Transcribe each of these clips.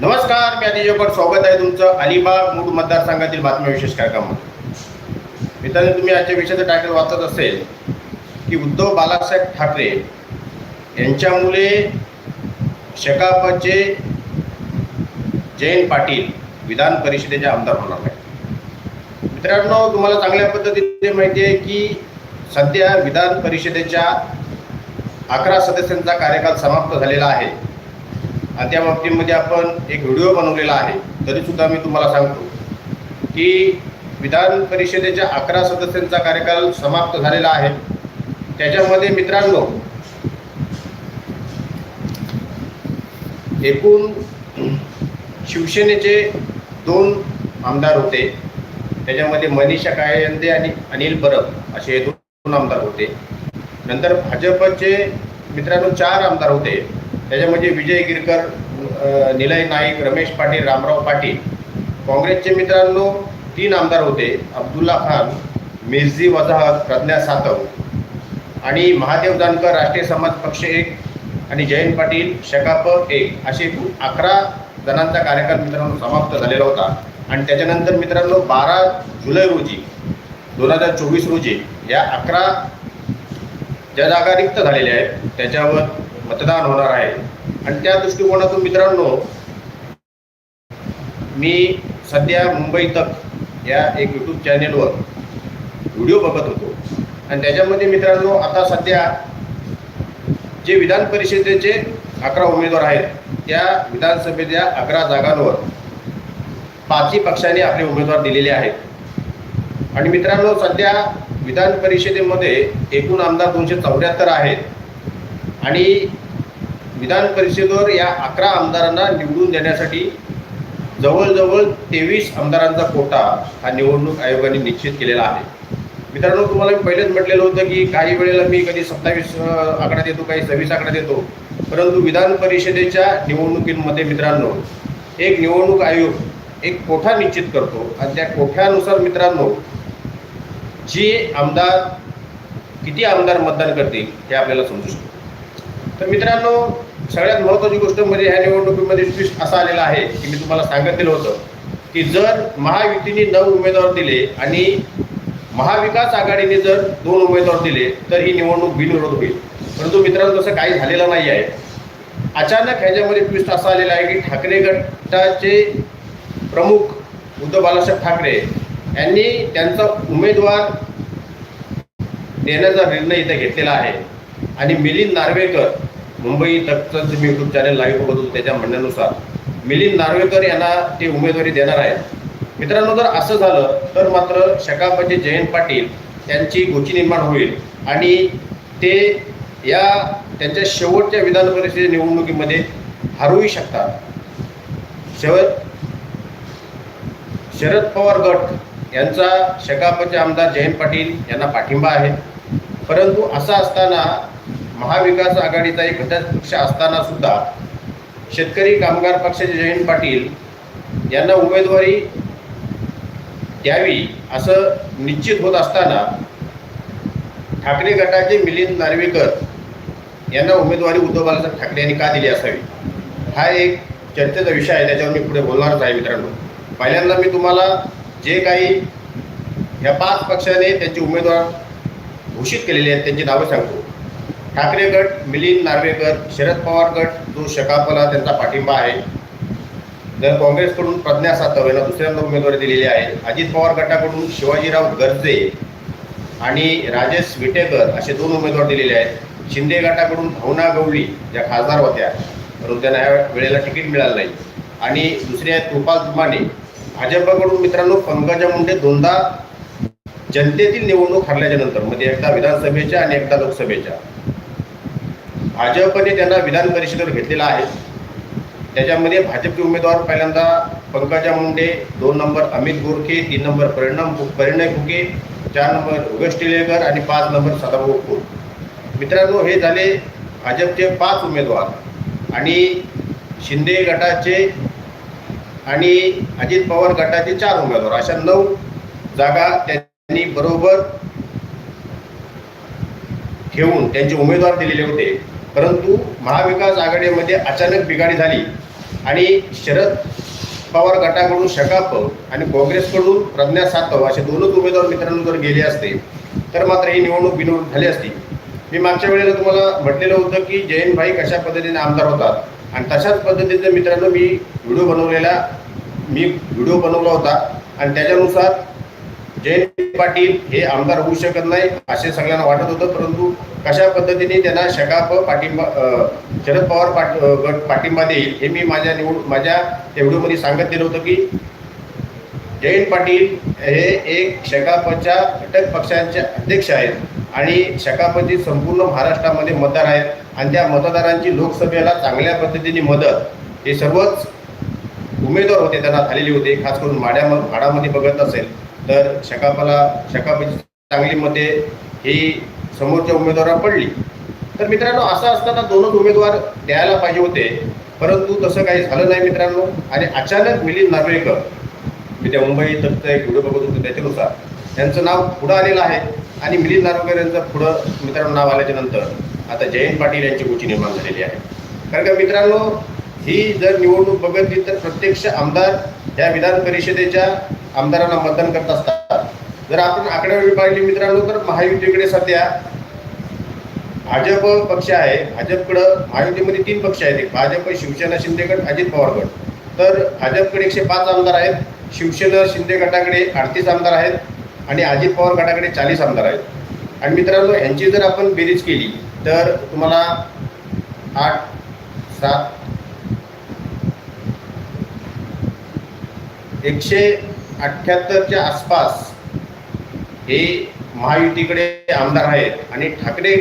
नमस्कार मी अतिशय पण स्वागत आहे तुमचं अलिबाग मूळ मतदारसंघातील बातम्या विशेष कार्यक्रमात मित्रांनो तुम्ही आजच्या विषयाचं टायटल वाचत असेल की उद्धव बाळासाहेब ठाकरे यांच्यामुळे शेकापचे जयंत पाटील विधान परिषदेचे आमदार होणार आहे मित्रांनो तुम्हाला चांगल्या पद्धतीने माहिती आहे की सध्या विधान परिषदेच्या अकरा सदस्यांचा कार्यकाल समाप्त झालेला आहे. आणि त्या बाबतीमध्ये आपण एक व्हिडिओ बनवलेला आहे तरीसुद्धा मी तुम्हाला सांगतो की विधान परिषदेच्या अकरा सदस्यांचा कार्यकाल समाप्त झालेला आहे. त्याच्यामध्ये मित्रांनो एकूण शिवसेनेचे दोन आमदार होते. त्याच्यामध्ये मनीषा कायंदे आणि अनिल परब असे हे दोन आमदार होते. नंतर भाजपचे मित्रांनो चार आमदार होते. त्याच्यामध्ये विजय गिरकर निलय नाईक रमेश पाटील रामराव पाटील. काँग्रेसचे मित्रांनो तीन आमदार होते. अब्दुल्ला खान मिर्झी वजाहत प्रज्ञा सातव आणि महादेव जानकर राष्ट्रीय समाज पक्ष एक आणि जयंत पाटील शकाप एक असे एकूण अकरा जणांचा कार्यकाल मित्रांनो समाप्त झालेला होता. आणि त्याच्यानंतर मित्रांनो बारा जुलै रोजी दोन हजार चोवीस रोजी या अकरा ज्या जागा रिक्त झालेल्या आहेत त्याच्यावर मतदान होणार आहे. आणि त्या दृष्टिकोनातून मित्रांनो मी सध्या मुंबई तक या एक यूट्यूब चॅनेलवर व्हिडिओ बघत होतो. आणि त्याच्यामध्ये मित्रांनो आता सध्या जे विधान परिषदेचे अकरा उमेदवार आहेत त्या विधानसभेच्या अकरा जागांवर पाचही पक्षांनी आपले उमेदवार दिलेले आहेत. आणि मित्रांनो सध्या विधान परिषदेमध्ये एकूण आमदार दोनशे चौऱ्याहत्तर आहेत. आणि विधान परिषदेवर या अकरा आमदारांना निवडून देण्यासाठी जवळजवळ तेवीस आमदारांचा कोटा हा निवडणूक आयोगाने निश्चित केलेला आहे. मित्रांनो तुम्हाला मी पहिलेच म्हटलेलं होतं की काही वेळेला मी कधी सत्तावीस आकडा देतो काही सव्वीस आकडा देतो. परंतु विधान परिषदेच्या निवडणुकींमध्ये मित्रांनो एक निवडणूक आयोग एक कोठा निश्चित करतो. आणि त्या कोठ्यानुसार मित्रांनो जे आमदार किती आमदार मतदान करतील हे आपल्याला समजू शकतो. तर मित्रांनो सगळ्यात महत्त्वाची गोष्ट म्हणजे ह्या निवडणुकीमध्ये ट्विस्ट असा आलेला आहे की मी तुम्हाला सांगितलेलं होतं की जर महायुतीने नऊ उमेदवार दिले आणि महाविकास आघाडीने जर दोन उमेदवार दिले तर ही निवडणूक बिनविरोध होईल. परंतु मित्रांनो तसं काही झालेलं नाही आहे. अचानक ह्याच्यामध्ये ट्विस्ट असा आलेला आहे की ठाकरे गटाचे प्रमुख उद्धव बाळासाहेब ठाकरे यांनी त्यांचा उमेदवार देण्याचा निर्णय इथे घेतलेला आहे. आणि मिलिंद नार्वेकर मुंबई तकचं यूट्यूब चॅनल लाईव्ह बघत होतो त्याच्या म्हणण्यानुसार मिलिंद नार्वेकर यांना ते उमेदवारी देणार आहेत. मित्रांनो जर असं झालं तर मात्र शकापचे जयंत पाटील यांची गोची निर्माण होईल आणि ते या त्यांच्या शेवटच्या विधान परिषदे निवडणुकीमध्ये हरवू शकतात. शेवट शरद पवार गट यांचा शकापचे आमदार जयंत पाटील यांना पाठिंबा आहे. परंतु असं असताना महाविकास आघाडीचा एक घटक पक्ष असताना सुद्धा शेतकरी कामगार पक्षाचे जयंत पाटील यांना उमेदवारी द्यावी असं निश्चित होत असताना ठाकरे गटाचे मिलिंद नार्वेकर यांना उमेदवारी उद्धव बाळासाहेब ठाकरे यांनी का दिली असावी? हा एक चर्चेचा विषय आहे त्याच्यावर मी पुढे बोलणारच आहे मित्रांनो. पहिल्यांदा मी तुम्हाला जे काही ह्या पाच पक्षाने त्यांचे उमेदवार घोषित केलेले आहेत त्यांची नावं सांगतो. ठाकरे गट मिलिंद नार्वेकर शरद पवार गट जो शकापला त्यांचा पाठिंबा आहे. तर काँग्रेसकडून प्रज्ञा सातव यांना दुसऱ्यांदा उमेदवारी दिलेली आहे अजित पवार गटाकडून शिवाजीराव गर्जे आणि राजेश विटेकर असे दोन उमेदवार दिलेले आहेत. शिंदे गटाकडून भावना गवळी ज्या खासदार होत्या परंतु त्यांना ह्या वेळेला तिकीट मिळालं नाही. आणि दुसरे आहेत कृपाल तुमाने भाजपकडून मित्रांनो पंकजा मुंडे दोनदा जनतेतील निवडणूक हरल्याच्या नंतर म्हणजे एकदा विधानसभेच्या आणि एकदा लोकसभेच्या. भाजपने त्यांना विधान परिषदेवर घेतलेला आहे. त्याच्यामध्ये भाजपचे उमेदवार पहिल्यांदा पंकजा मुंडे दोन नंबर अमित गोरखे तीन नंबर परिणाम परिणय फुके चार नंबर उगेश टिळेकर आणि पाच नंबर सदाभाऊ खोत. मित्रांनो हे झाले भाजपचे पाच उमेदवार आणि शिंदे गटाचे आणि अजित पवार गटाचे चार उमेदवार. अशा नऊ जागा त्यांनी बरोबर घेऊन त्यांचे उमेदवार दिलेले होते. परंतु महाविकास आघाडीमध्ये अचानक बिघाडी झाली आणि शरद पवार गटाकडून शकाप आणि काँग्रेसकडून प्रज्ञा सातव असे दोनच उमेदवार मित्रांनो जर गेले असते तर मात्र ही निवडणूक बिनवडून झाली असती. मी मागच्या वेळेला तुम्हाला म्हटलेलं होतं की जयंत भाई कशा पद्धतीने आमदार होतात आणि तशाच पद्धतीचं मित्रांनो मी व्हिडिओ बनवलेला मी व्हिडिओ बनवला होता आणि त्याच्यानुसार जयंत पाटील हे आमदार होऊ शकत नाही असे सगळ्यांना वाटत होतं परंतु कशा पद्धतीने त्यांना शकाप पाठिंबा शरद पवार पाठ गट पाठिंबा देईल हे मी माझ्या निवड माझ्या त्या सांगत दिलं होतं की जयंत पाटील हे एक शकापच्या घटक पक्षांचे अध्यक्ष आहेत आणि शकापचे संपूर्ण महाराष्ट्रामध्ये मतदार आहेत आणि त्या मतदारांची लोकसभेला चांगल्या पद्धतीने मदत हे सर्वच उमेदवार होते त्यांना झालेले होते खास करून माड्या माडामध्ये बघत असेल तर शकापाला शकापची चांगली मते ही समोरच्या उमेदवारा पडली. तर मित्रांनो असं असताना दोनच उमेदवार द्यायला पाहिजे होते. परंतु तसं काही झालं नाही मित्रांनो. आणि अचानक मिलिंद नार्वेकर मी त्या मुंबई तत्त एक व्हिडिओ बघत होतो त्याच्यानुसार. त्यांचं नाव पुढं आलेलं आहे. आणि मिलिंद नार्वेकर यांचं पुढं मित्रांनो नाव आल्याच्यानंतर आता जयंत पाटील यांची गोची निर्माण झालेली आहे. कारण का मित्रांनो ही जर निवडणूक बघितली तर प्रत्यक्ष आमदार या विधान परिषदेच्या आमदारांना मतदान करत असतात. जर आपण आकडेवारी पाहिली मित्रांनो तर महायुतीकडे सध्या भाजप पक्ष आहे. भाजपकडं महायुतीमध्ये तीन पक्ष आहेत. भाजप शिवसेना शिंदे गट अजित पवार गट. तर भाजपकडे एकशे पाच आमदार आहेत. शिवसेना शिंदे गटाकडे अडतीस आमदार आहेत आणि अजित पवार गटाकडे चाळीस आमदार आहेत. आणि मित्रांनो यांची जर आपण बेरीज केली तर तुम्हाला आठ सात एकशे अठ्ठ्याहत्तरच्या आसपास हे महायुतीकडे आमदार आहेत आणि ठाकरे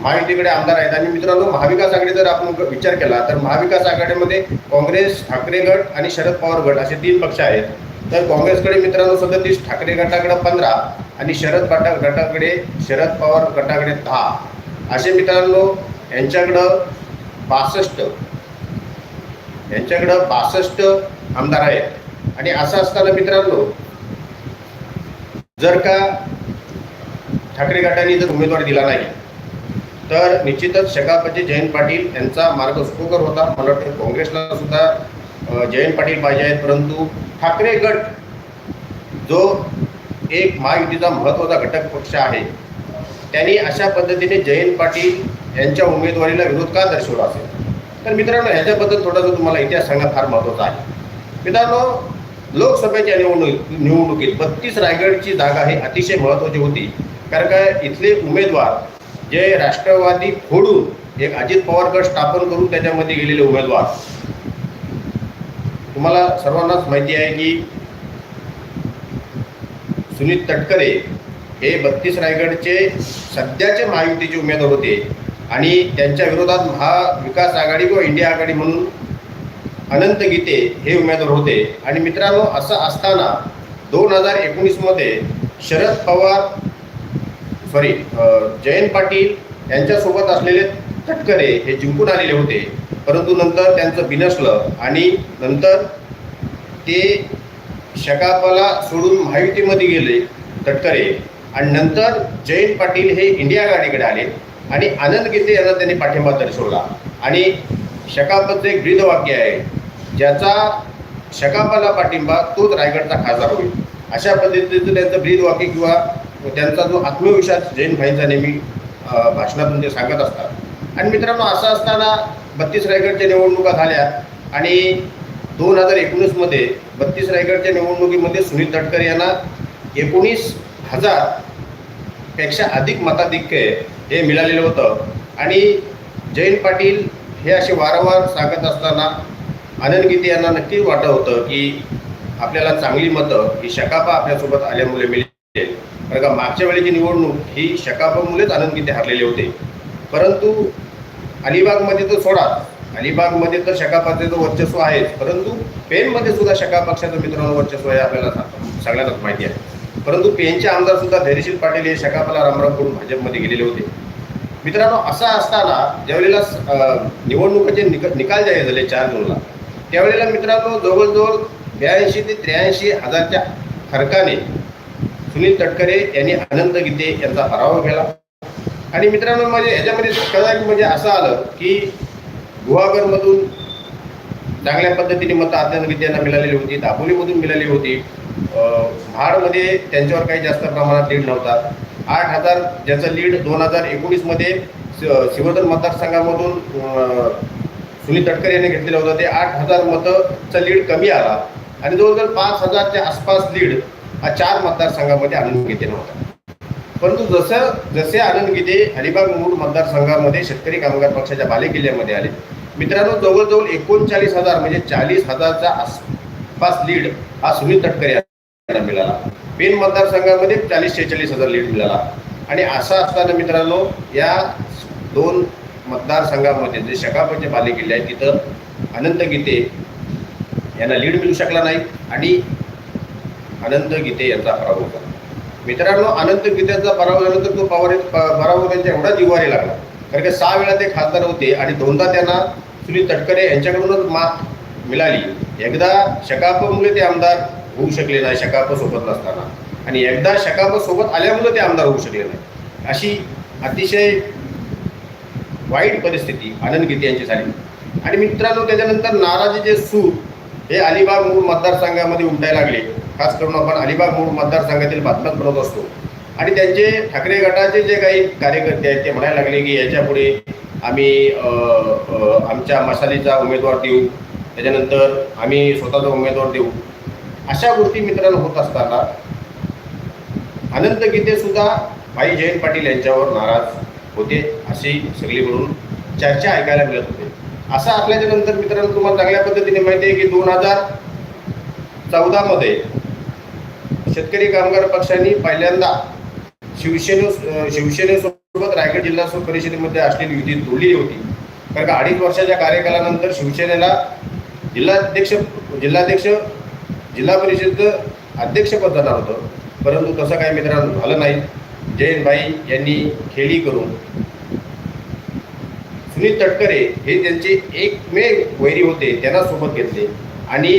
महायुतीकडे आमदार आहेत. आणि मित्रांनो महाविकास आघाडी जर आपण विचार केला तर महाविकास आघाडीमध्ये काँग्रेस ठाकरे गट आणि शरद पवार गट असे तीन पक्ष आहेत. तर काँग्रेसकडे मित्रांनो सदतीस ठाकरे गटाकडे पंधरा आणि शरद गटा गटाकडे शरद पवार गटाकडे दहा. असे मित्रांनो यांच्याकडं बासष्ट यांच्याकडं बासष्ट आमदार आहेत. आणि असं असताना मित्रांनो जर का ठाकरे गटाने जर उमेदवारी दिला नाही तर निश्चितच शकापचे जयंत पाटील यांचा मार्ग सुखकर होता. मला वाटतं काँग्रेसला सुद्धा जयंत पाटील पाहिजे आहेत. परंतु ठाकरे गट जो एक महायुतीचा महत्त्वाचा घटक पक्ष आहे त्यांनी अशा पद्धतीने जयंत पाटील यांच्या उमेदवारीला विरोध का दर्शवला असेल? तर मित्रांनो ह्याच्याबद्दल थोडासा तुम्हाला इतिहास सांगणं फार महत्त्वाचं आहे. मित्रांनो लोकसभेच्या निवडणूक निवडणुकीत बत्तीस रायगडची जागा ही अतिशय महत्त्वाची होती. कारण काय? इथले उमेदवार जे राष्ट्रवादी फोडून एक अजित पवार गट स्थापन करून त्याच्यामध्ये गेलेले उमेदवार. तुम्हाला सर्वांनाच माहिती आहे की सुनील तटकरे हे बत्तीस रायगडचे सध्याचे महायुतीचे उमेदवार होते. आणि त्यांच्या विरोधात महाविकास आघाडी किंवा इंडिया आघाडी म्हणून अनंत गीते हे उमेदवार होते. आणि मित्रांनो असं असताना दोन हजार एकोणीसमध्ये शरद पवार सॉरी जयंत पाटील यांच्यासोबत असलेले तटकरे हे जिंकून आलेले होते. परंतु नंतर त्यांचं बिनसलं आणि नंतर ते शकापाला सोडून महायुतीमध्ये गेले तटकरे. आणि नंतर जयंत पाटील हे इंडिया गाडीकडे आले आणि आनंद गीते यांना त्यांनी पाठिंबा दर्शवला आणि शकापचं एक ब्रीदवाक्य आहे ज्याचा शकापाला पाठिंबा तोच रायगडचा खासदार होईल. अशा पद्धतीचं त्यांचं ब्रीदवाक्य किंवा त्यांचा जो आत्मविश्वास जैन भाईंचा नेहमी भाषणातून ते सांगत असतात. आणि मित्रांनो असं असताना बत्तीस रायगडच्या निवडणुका झाल्या आणि दोन हजार एकोणीसमध्ये बत्तीस रायगडच्या निवडणुकीमध्ये सुनील तटकरे यांना एकोणीस हजारपेक्षा अधिक मताधिक्य हे मिळालेलं होतं. आणि जैन पाटील हे असे वारंवार सांगत असताना आनंद गीते यांना नक्कीच वाटत होतं की आपल्याला चांगली मतं ही शकापा आपल्यासोबत आल्यामुळे मिळेल कारण का मागच्या वेळेची निवडणूक ही शकापामुळेच आनंद गीते हरलेले होते. परंतु अलिबागमध्ये तर सोडा. अलिबागमध्ये तर शकापाचे तर वर्चस्व आहेच परंतु पेनमध्ये सुद्धा शका पक्षाचं मित्रांनो वर्चस्व आहे आपल्याला सगळ्यांनाच माहिती आहे. परंतु पेनचे आमदार सुद्धा धैर्यशील पाटील हे शकापाला रामराम करून भाजपमध्ये गेलेले होते. मित्रांनो असं असताना ज्यावेळेला निवडणुकीचे निक निकाल जाहीर झाले चार जूनला त्यावेळेला मित्रांनो जवळजवळ ब्याऐंशी ते त्र्याऐंशी हजारच्या फरकाने सुनील तटकरे यांनी आनंद गीते यांचा पराभव केला. आणि मित्रांनो म्हणजे याच्यामध्ये कदाचित म्हणजे असं आलं की गुहागरमधून चांगल्या पद्धतीने मतं आनंद विद्यांना मिळालेली होती दापोलीमधून मिळाली होती. महाडमध्ये त्यांच्यावर काही जास्त प्रमाणात लीड नव्हता. आठ हजार ज्याचं लीड दोन हजार एकोणीसमध्ये शिवर्धन मतदारसंघामधून सुनील तटकर यांनी घेतलेलं होतं. ते आठ हजार मतंचा लीड कमी आला. आणि जवळजवळ पाच हजारच्या आसपास लीड हा चार मतदारसंघामध्ये आनंद गीते नव्हता परंतु जसं जसे आनंद गीते अलिबाग मूळ मतदारसंघामध्ये शेतकरी कामगार पक्षाच्या बालेकिल्ल्यामध्ये आले. मित्रांनो जवळजवळ एकोणचाळीस हजार म्हणजे चाळीस हजारचा आसपास लीड हा सुनील तटकर यांना मिळाला. पेन मतदारसंघामध्ये चाळीस शेहेचाळीस हजार लीड मिळाला. आणि असं असताना मित्रांनो या दोन मतदारसंघामध्ये जे शकापचे बालेकिल्ले आहेत तिथं अनंत गीते यांना लीड मिळू शकला नाही आणि अनंत गीते यांचा पराभव झाला मित्रांनो अनंत गीतेचा पराभव झाल्यानंतर तो पवार पराभव त्यांच्या एवढा जिव्हारी लागला. कारण की सहा वेळा ते खासदार होते आणि दोनदा त्यांना सुनील तटकरे यांच्याकडूनच मात मिळाली. एकदा शकापमुळे ते आमदार होऊ शकले नाही शकाप सोबत नसताना. आणि एकदा शकाप सोबत आल्यामुळे ते आमदार होऊ शकले नाही. अशी अतिशय वाईट परिस्थिती आनंद गीते यांची झाली आणि मित्रांनो त्याच्यानंतर नाराजीचे सूर हे अलिबाग मूळ मतदारसंघामध्ये उमटायला लागले. खास करून आपण अलिबाग मूळ मतदारसंघातील बातम्यात बनवत असतो. आणि त्यांचे ठाकरे गटाचे जे काही कार्यकर्ते आहेत ते म्हणायला लागले की याच्यापुढे आम्ही आमच्या मशालीचा उमेदवार देऊ. त्याच्यानंतर आम्ही स्वतःचा उमेदवार देऊ. अशा गोष्टी मित्रांनो होत असताना अनंत गीते सुद्धा भाई जयंत पाटील यांच्यावर नाराज. होते अशी सगळीकडून चर्चा ऐकायला मिळत होते. असं असल्याच्या नंतर मित्रांनो तुम्हाला चांगल्या पद्धतीने माहिती आहे की दोन हजार चौदामध्ये शेतकरी कामगार पक्षाने पहिल्यांदा शिवसेने शिवसेनेसोबत रायगड जिल्हा परिषदेमध्ये असलेली युती तोडली होती. कारण का अडीच वर्षाच्या कार्यकालानंतर शिवसेनेला जिल्हाध्यक्ष जिल्हाध्यक्ष जिल्हा परिषदेचं अध्यक्षपद जाणार होतं. परंतु तसं काही मित्रांनो झालं नाही. जयंतभाई यांनी खेळी करून. सुनील तटकरे हे त्यांचे एकमेव वैरी होते त्यांना सोबत घेतले. आणि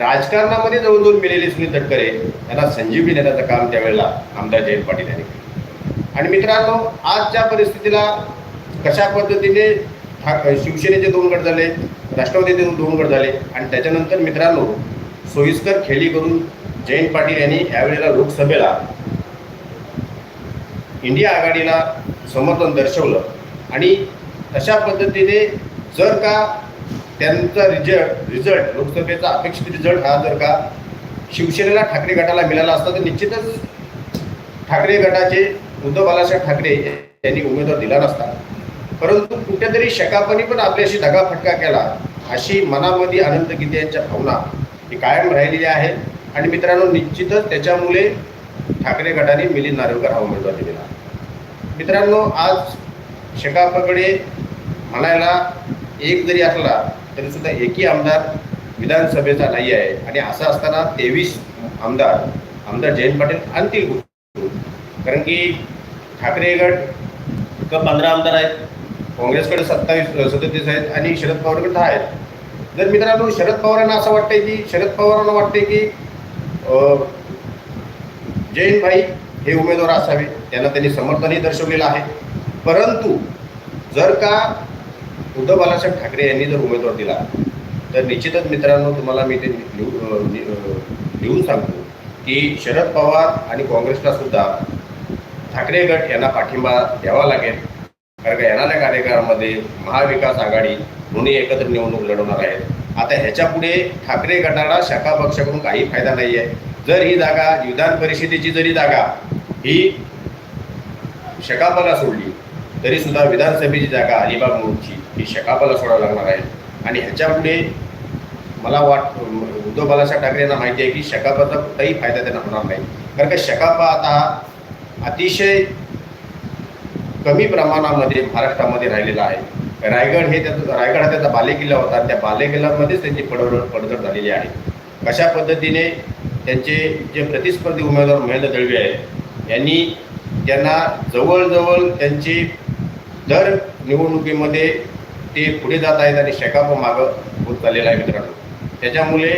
राजकारणामध्ये जवळजवळ मिळालेले सुनील तटकरे यांना संजीवनी देण्याचं काम त्यावेळेला आमदार जयंत पाटील यांनी केलं. आणि मित्रांनो आजच्या परिस्थितीला कशा पद्धतीने ठा- शिवसेनेचे दोन गट झाले राष्ट्रवादीचे दोन गट झाले आणि त्याच्यानंतर मित्रांनो सोयीस्कर खेळी करून जयंत पाटील यांनी यावेळेला लोकसभेला इंडिया आघाडीला समर्थन दर्शवलं. आणि तशा पद्धतीने जर का त्यांचा रिझल्ट रिझल्ट लोकसभेचा अपेक्षित रिझल्ट हा जर का शिवसेनेला ठाकरे गटाला मिळाला असता तर निश्चितच ठाकरे गटाचे उद्धव बालासाहेब ठाकरे यांनी उमेदवार दिला नसता. परंतु कुठेतरी शकापणी पण आपल्याशी दगाफटका केला अशी मनामध्ये अनंत गीते यांच्या भावना ही कायम राहिलेली आहे आणि मित्रांनो निश्चितच त्याच्यामुळे ठाकरे गटाने मिलिंद नार्वेकर हा उमेदवार दिलेला मित्रांनो आज शेकापकडे म्हणायला एक जरी असला तरी सुद्धा एकही आमदार विधानसभेचा नाही आहे. आणि असं असताना तेवीस आमदार आमदार जयंत पाटील आणतील कारण की ठाकरे गट क पंधरा आमदार आहेत काँग्रेसकडे सत्तावीस सदतीस आहेत आणि शरद पवारकडे दहा आहेत. जर मित्रांनो शरद पवारांना असं वाटतंय की शरद पवारांना वाटते की जैन जयंत भाई हे उमेदवार असावे त्यांना त्यांनी समर्थनही दर्शवलेलं आहे. परंतु जर का उद्धव बालासाहेब ठाकरे यांनी जर उमेदवार दिला तर निश्चितच मित्रांनो तुम्हाला मी ते लिहून सांगतो की शरद पवार आणि काँग्रेसला सुद्धा ठाकरे गट यांना पाठिंबा द्यावा लागेल. कारण का येणाऱ्या कार्यकाळामध्ये महाविकास आघाडी दोन्ही एकत्र निवडणूक लढवणार आहेत आता ह्याच्यापुढे ठाकरे गटाला शाखा पक्षाकडून काही फायदा नाही आहे जर ही जागा विधान परिषदेची जरी जागा ही शकापाला सोडली. तरी सुद्धा विधानसभेची जागा अलिबाग मूळची ही शकापाला सोडावी लागणार आहे. आणि ह्याच्यापुढे मला वाट उद्धव बालासाहेब ठाकरे यांना माहिती आहे की शकापाचा कुठलाही फायदा त्यांना होणार नाही. कारण का शकापा आता अतिशय कमी प्रमाणामध्ये महाराष्ट्रामध्ये राहिलेला आहे. रायगड हे त्याचा रायगड हा त्याचा बालेकिल्ला होता. त्या बालेकिल्ल्यामध्येच त्यांची पडवड पडझड झालेली आहे. कशा पद्धतीने त्यांचे जे प्रतिस्पर्धी उमेदवार महेंद्र दळवी आहे यांनी त्यांना जवळजवळ त्यांची दर निवडणुकीमध्ये ते पुढे जात आहेत आणि शेकाप मागं होत चाललेला आहे मित्रांनो. त्याच्यामुळे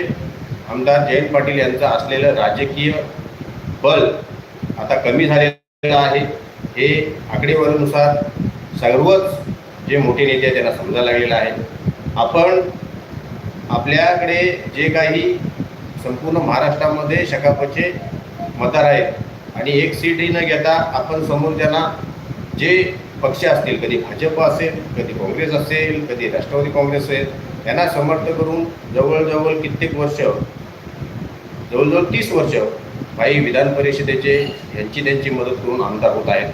आमदार जयंत पाटील यांचं असलेलं राजकीय बल आता कमी झालेलं आहे. हे आकडेवारीनुसार सर्वच जे मोठे नेते आहेत त्यांना समजायला लागलेलं आहे. आपण आपल्याकडे जे काही संपूर्ण महाराष्ट्रामध्ये शकापचे मतदार आहेत आणि एक सीटही न घेता आपण समोरच्यांना जे पक्ष असतील कधी भाजप असेल कधी काँग्रेस असेल कधी राष्ट्रवादी काँग्रेस असेल यांना समर्थ करून जवळजवळ कित्येक वर्ष जवळजवळ तीस वर्ष काही विधान परिषदेचे यांची त्यांची मदत करून आमदार होत आहेत.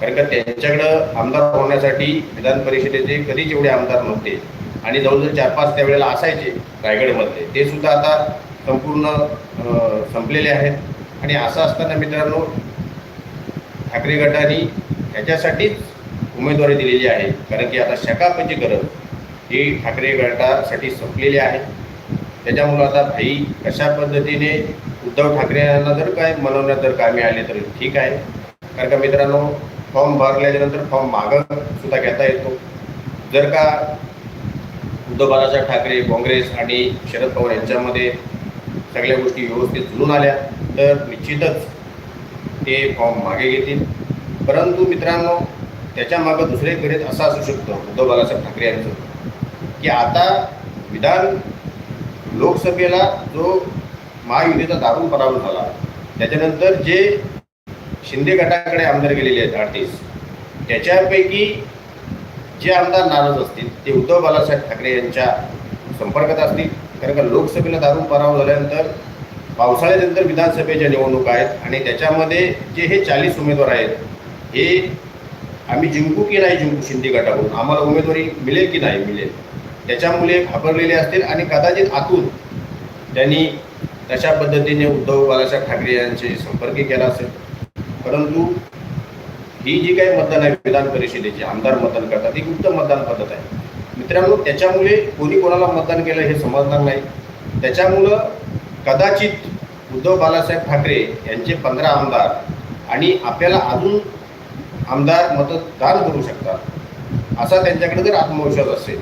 कारण का त्यांच्याकडं आमदार होण्यासाठी विधान परिषदेचे कधीच एवढे आमदार नव्हते. आणि जवळजवळ चार पाच त्यावेळेला असायचे रायगडमधले. ते सुद्धा आता संपूर्ण संपलेले आहेत. आणि असं असताना मित्रांनो ठाकरे गटाने ह्याच्यासाठीच उमेदवारी दिलेली आहे. कारण की आता शकापची गरज ही ठाकरे गटासाठी संपलेली आहे. त्याच्यामुळं आता भाई कशा पद्धतीने उद्धव ठाकरे यांना जर काय मनवण्यात जर कामी आले तर ठीक आहे. कारण का मित्रांनो फॉर्म भरल्याच्यानंतर फॉर्म मागं सुद्धा घेता येतो. जर का उद्धव बाळासाहेब ठाकरे काँग्रेस आणि शरद पवार यांच्यामध्ये सगळ्या गोष्टी व्यवस्थित जुळून आल्या तर निश्चितच ते फॉर्म मागे घेतील. परंतु मित्रांनो त्याच्या मागं दुसरे करीत असं असू शकतं उद्धव बाळासाहेब ठाकरे यांचं की आता विधान लोकसभेला जो महायुतीचा दारूण पराभव झाला त्याच्यानंतर जे शिंदे गटाकडे आमदार गेलेले आहेत अडतीस त्याच्यापैकी जे आमदार नाराज असतील ते उद्धव बाळासाहेब ठाकरे यांच्या संपर्कात असतील. कारण का लोकसभेला दारू पराभव झाल्यानंतर पावसाळ्यानंतर विधानसभेच्या निवडणुका आहेत आणि त्याच्यामध्ये जे हे चाळीस उमेदवार आहेत हे आम्ही जिंकू की नाही जिंकू शिंदे गटाकडून आम्हाला उमेदवारी मिळेल की नाही मिळेल त्याच्यामुळे घाबरलेले असतील आणि कदाचित आतून त्यांनी तशा पद्धतीने उद्धव बाळासाहेब ठाकरे यांचे संपर्क केला असेल. परंतु ही जी काही मतदान आहे विधान परिषदेची आमदार मतदान करतात ही गुप्त मतदान पद्धत आहे. मित्रांनो त्याच्यामुळे कोणी कोणाला मतदान केलं हे समजणार नाही. त्याच्यामुळं कदाचित उद्धव बालासाहेब ठाकरे यांचे पंधरा आमदार आणि आपल्याला अजून आमदार मतदान करू शकतात असा त्यांच्याकडे जर आत्मविश्वास असेल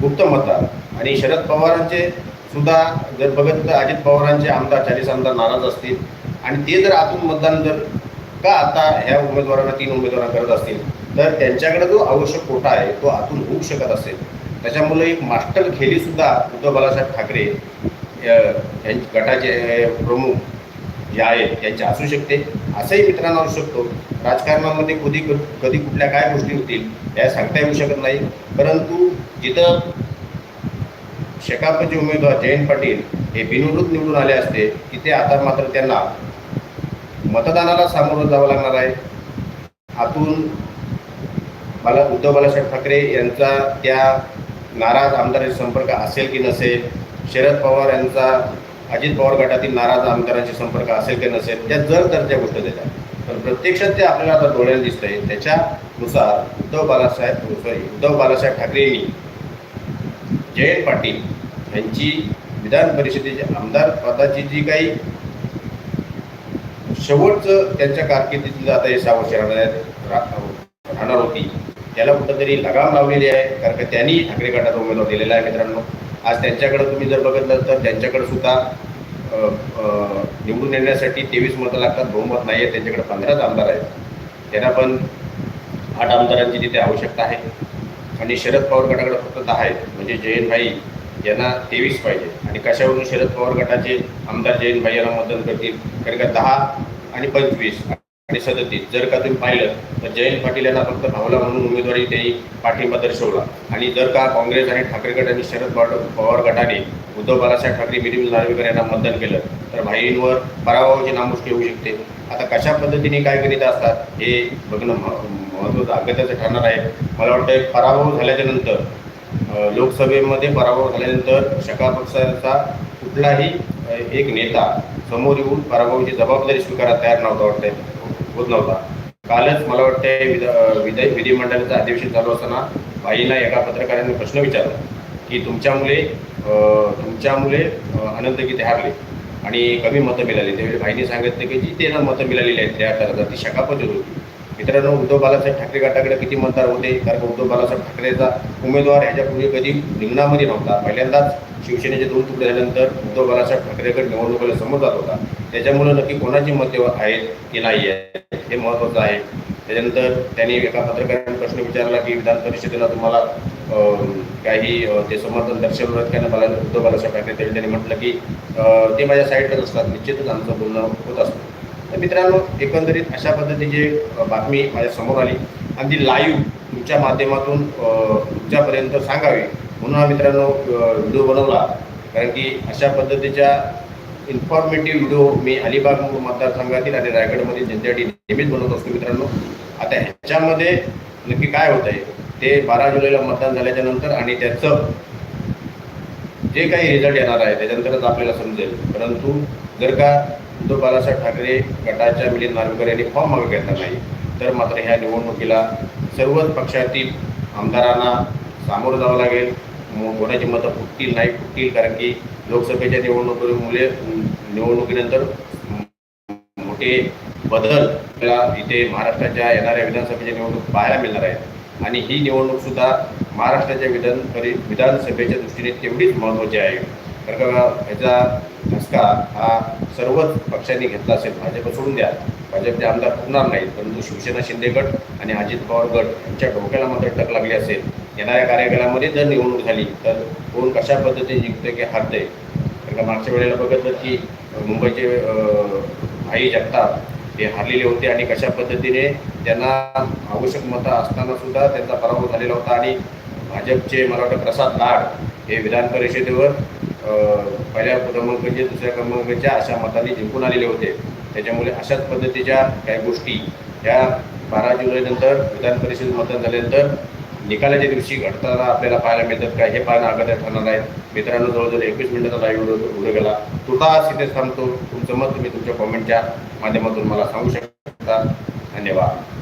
गुप्त मतदार आणि शरद पवारांचे सुद्धा जर बघत तर अजित पवारांचे आमदार चाळीस आमदार नाराज असतील. आणि ते जर आतून मतदान जर का आता ह्या उमेदवारांना तीन उमेदवारांना करत असतील तर त्यांच्याकडे जो आवश्यक कोटा आहे तो आतून होऊ शकत असेल. त्याच्यामुळे एक मास्टर खेलीसुद्धा उद्धव बाळासाहेब ठाकरे गटाचे प्रमुख जे आहेत त्यांचे असू शकते. असंही मित्रांना असू शकतो. राजकारणामध्ये कधी कधी कुठल्या काय गोष्टी होतील त्या सांगता येऊ शकत नाही. परंतु जिथं शेकापचे उमेदवार जयंत पाटील हे बिनविरोध निवडून आले असते तिथे आता मात्र त्यांना मतदानाला सामोरं जावं लागणार आहे. आतून मला उद्धव बाळासाहेब ठाकरे यांचा त्या नाराज आमदारांशी संपर्क असेल की नसेल शरद पवार यांचा अजित पवार गटातील नाराज आमदारांशी संपर्क असेल की नसेल त्या जर तर त्या गोष्ट देतात. पण प्रत्यक्षात ते आपल्याला आता डोळ्याला दिसत आहे त्याच्यानुसार उद्धव बाळासाहेब सॉरी उद्धव बाळासाहेब ठाकरेंनी जयंत पाटील यांची विधान परिषदेची आमदार पदाची जी काही शेवटचं त्यांच्या कारकिर्दीतील आता हे सहा वर्ष राहणार राहणार होती. त्याला कुठंतरी लगाम लावलेली आहे कारण का त्यांनी ठाकरे गटाचा उमेदवार दिलेला आहे मित्रांनो. आज त्यांच्याकडे तुम्ही जर बघितलं तर त्यांच्याकडे सुद्धा निवडून येण्यासाठी तेवीस मतं लागतात बहुमत नाही आहे त्यांच्याकडे पंधराच आमदार आहेत. त्यांना पण आठ आमदारांची तिथे आवश्यकता आहे. आणि शरद पवार गटाकडे फक्त दहा आहेत. म्हणजे जयंत भाई यांना तेवीस पाहिजे. आणि कशावरून शरद पवार गटाचे आमदार जयंत भाई यांना मतदान करतील? कारण का दहा आणि पंचवीस. सदतीस जर का तुम्ही पाहिलं तर जयंत पाटील यांना फक्त भावला म्हणून उमेदवारी त्यांनी पाठिंबा दर्शवला. आणि जर का काँग्रेस आणि ठाकरे गट आणि शरद पवार पवार गटाने उद्धव बाळासाहेब ठाकरे मिलिंद नार्वेकर यांना मतदान केलं तर भाईंवर पराभवाची नामुष्की होऊ शकते. आता कशा पद्धतीने काय करीत असतात हे बघणं मह- महत्त्वाचं अगत्याचं ठरणार आहे. मला वाटतं पराभव झाल्याच्यानंतर लोकसभेमध्ये पराभव झाल्यानंतर शका पक्षाचा कुठलाही एक नेता समोर येऊन पराभवाची जबाबदारी स्वीकारायला तयार नव्हता वाटतंय. होत नव्हता. कालच मला वाटतंय विधेय विधिमंडळाचं अधिवेशन चालू असताना भाईंना एका पत्रकाराने प्रश्न विचारला की तुमच्यामुळे तुमच्यामुळे अनंत गीते हारले आणि कमी मतं मिळाली. त्यावेळी भाईने सांगितलं की जी त्यांना मतं मिळालेली आहेत त्या ती शकापच होती. मित्रांनो उद्धव बालासाहेब ठाकरे गटाकडे किती मतदार होते? कारण उद्धव बालासाहेब ठाकरेचा उमेदवार ह्याच्यापूर्वी कधी रिंगणामध्ये नव्हता. पहिल्यांदाच शिवसेनेचे दोन तुकडे झाल्यानंतर उद्धव बालासाहेब ठाकरेकडे निवडणुकीला समोर जात होता. त्याच्यामुळे नक्की कोणाची मते आहेत की नाही आहेत हे महत्त्वाचं आहे. त्याच्यानंतर त्यांनी एका पत्रकाराने प्रश्न विचारला की विधान परिषदेला तुम्हाला काही ते समर्थन दर्शवलं त्यानं मला उद्धव बालासाहेब ठाकरे तरी त्यांनी म्हटलं की ते माझ्या साईडलाच असतात. निश्चितच आमचं बोलणं होत असतं. तर मित्रांनो एकंदरीत अशा पद्धतीची बातमी माझ्यासमोर आली. आणि ती लाईव्ह तुमच्या माध्यमातून तुमच्यापर्यंत सांगावी. म्हणून हा मित्रांनो व्हिडिओ बनवला. कारण की अशा पद्धतीच्या इन्फॉर्मेटिव्ह व्हिडिओ मी अलिबाग मतदारसंघातील आणि रायगडमधील जनतेसाठी नेहमीच बनवत असतो मित्रांनो. आता ह्याच्यामध्ये नक्की काय होत आहे ते बारा जुलैला मतदान झाल्याच्यानंतर आणि त्याचं जे काही रिझल्ट येणार आहे त्याच्यानंतरच आपल्याला समजेल. परंतु जर का उद्धव बाळासाहेब ठाकरे गटाच्या मिलिंद नार्वेकर यांनी फॉर्म मागे घेतला नाही तर मात्र ह्या निवडणुकीला सर्वच पक्षातील आमदारांना सामोरं जावं लागेल. कोणाची मतं फुटतील नाही फुटतील कारण की लोकसभेच्या निवडणुकीमुळे निवडणुकीनंतर मोठे बदल आपल्याला इथे महाराष्ट्राच्या येणाऱ्या विधानसभेच्या निवडणूक पाहायला मिळणार आहेत. आणि ही निवडणूक सुद्धा महाराष्ट्राच्या विधान परि विधानसभेच्या दृष्टीने तेवढीच महत्त्वाची आहे. कारण का ह्याचा धसका हा सर्वच पक्षांनी घेतला असेल. भाजप सोडून द्या. भाजपचे आमदार होणार नाहीत. परंतु शिवसेना शिंदे गट आणि अजित पवार गट यांच्या डोक्याला मात्र टक लागली असेल. येणाऱ्या कार्यकाळामध्ये जर निवडणूक झाली तर कोण कशा पद्धतीने जिंकते की हारते कारण मागच्या वेळेला बघितलं की मुंबईचे भाई जगताप हे हारलेले होते आणि कशा पद्धतीने त्यांना आवश्यक मतं असताना सुद्धा त्यांचा पराभव झालेला होता. आणि भाजपचे मला वाटतं प्रसाद लाड हे विधान परिषदेवर पहिल्या क्रमांकाचे दुसऱ्या क्रमांकाच्या अशा मताने जिंकून आलेले होते. त्याच्यामुळे अशाच पद्धतीच्या काही गोष्टी या बारा जुलैनंतर विधान परिषद मतदान झाल्यानंतर निकालाच्या दिवशी घडताना आपल्याला पाहायला मिळतात का? हे पाहणं अगत्यार ठरणार आहे. मित्रांनो जवळजवळ एकवीस मिनिटाचा लाईव्ह व्हिडिओ उभे गेला. तुर्तास इथेच थांबतो. तुमचं मत तुम्ही तुमच्या कॉमेंटच्या माध्यमातून मला सांगू शकता. धन्यवाद.